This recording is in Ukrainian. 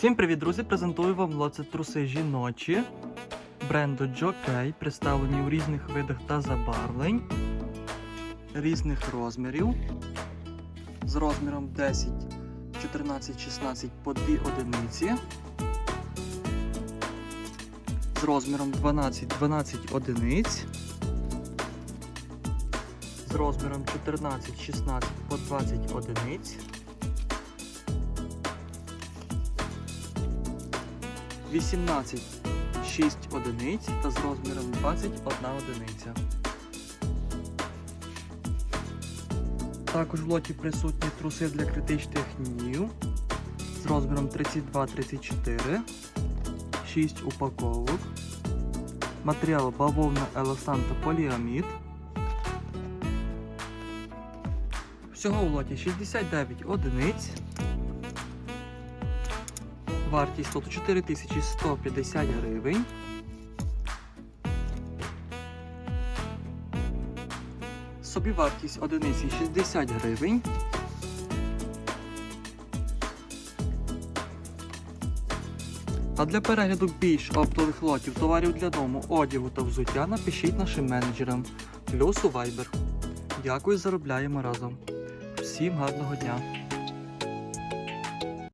Всім привіт, друзі! Презентую вам лоці труси жіночі бренду Jockey, представлені у різних видах та забарвлень, різних розмірів. З розміром 10, 14, 16 по 2 одиниці. З розміром 12, 12 одиниць. З розміром 14, 16 по 20 одиниць. 18 6 одиниць та з розміром 21 одиниця. Також в лоті присутні труси для критичних днів з розміром 32-34, 6 упаковок, матеріал бавовна еласан та поліамід. Всього в лоті 69 одиниць. Вартість лоту 4150 гривень. Собівартість одиниці 60 гривень. А для перегляду більш оптових лотів товарів для дому, одягу та взуття напишіть нашим менеджерам плюс у Viber. Дякую, заробляємо разом. Всім гарного дня!